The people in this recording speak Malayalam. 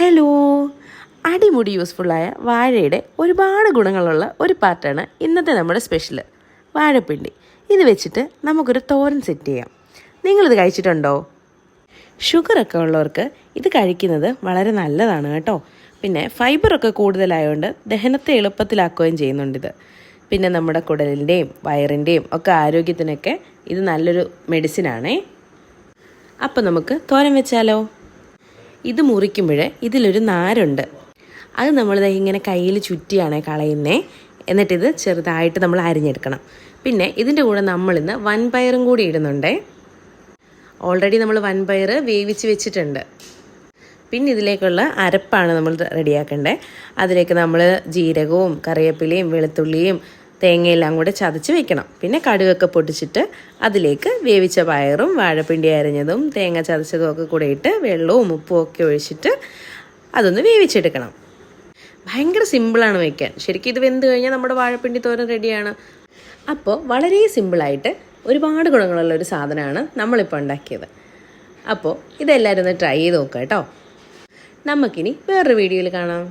ഹലോ അടിമുടി യൂസ്ഫുള്ളായ വാഴയുടെ ഒരുപാട് ഗുണങ്ങളുള്ള ഒരു പാർട്ടാണ് ഇന്നത്തെ നമ്മുടെ സ്പെഷ്യൽ വാഴപ്പിണ്ടി. ഇത് വെച്ചിട്ട് നമുക്കൊരു തോരൻ സെറ്റ് ചെയ്യാം. നിങ്ങളിത് കഴിച്ചിട്ടുണ്ടോ? ഷുഗറൊക്കെ ഉള്ളവർക്ക് ഇത് കഴിക്കുന്നത് വളരെ നല്ലതാണ് കേട്ടോ. പിന്നെ ഫൈബറൊക്കെ കൂടുതലായതുകൊണ്ട് ദഹനത്തെ എളുപ്പത്തിലാക്കുകയും ചെയ്യുന്നുണ്ടിത് പിന്നെ നമ്മുടെ കുടലിന്റെയും വയറിന്റെയും ഒക്കെ ആരോഗ്യത്തിനൊക്കെ ഇത് നല്ലൊരു മെഡിസിനാണേ അപ്പോൾ നമുക്ക് തോരൻ വെച്ചാലോ? ഇത് മുറിക്കുമ്പോൾ ഇതിലൊരു നാരുണ്ട്. അത് നമ്മൾ ഇങ്ങനെ കയ്യിൽ ചുറ്റിയാണ് കളയുന്നേ. എന്നിട്ടിത് ചെറുതായിട്ട് നമ്മൾ അരിഞ്ഞെടുക്കണം. പിന്നെ ഇതിന്റെ കൂടെ നമ്മളിന്ന് വൻപയറും കൂടി ഇടുന്നുണ്ടേ. ഓൾറെഡി നമ്മൾ വൻപയർ വേവിച്ച് വെച്ചിട്ടുണ്ട്. പിന്നെ ഇതിലേക്കുള്ള അരപ്പാണ് നമ്മൾ റെഡിയാക്കേണ്ടത് അതിലേക്ക് നമ്മൾ ജീരകവും കറിവേപ്പിലയും വെളുത്തുള്ളിയും തേങ്ങയെല്ലാം കൂടെ ചതച്ച് വെക്കണം. പിന്നെ കടുകൊക്കെ പൊട്ടിച്ചിട്ട് അതിലേക്ക് വേവിച്ച പയറും വാഴപ്പിണ്ടി അരഞ്ഞതും തേങ്ങ ചതച്ചതും ഒക്കെ കൂടെ ഇട്ട് വെള്ളവും ഉപ്പും ഒക്കെ ഒഴിച്ചിട്ട് അതൊന്ന് വേവിച്ചെടുക്കണം. ഭയങ്കര സിമ്പിളാണ് വയ്ക്കാൻ ശരിക്കും ഇത് വെന്ത് കഴിഞ്ഞാൽ നമ്മുടെ വാഴപ്പിണ്ടി തോരൻ റെഡിയാണ്. അപ്പോൾ വളരെ സിമ്പിളായിട്ട് ഒരുപാട് ഗുണങ്ങളുള്ള ഒരു സാധനമാണ് നമ്മളിപ്പോൾ ഉണ്ടാക്കിയത്. അപ്പോൾ ഇതെല്ലാവരും ഒന്ന് ട്രൈ ചെയ്ത് നോക്കാം കേട്ടോ. നമുക്കിനി വേറൊരു വീഡിയോയിൽ കാണാം.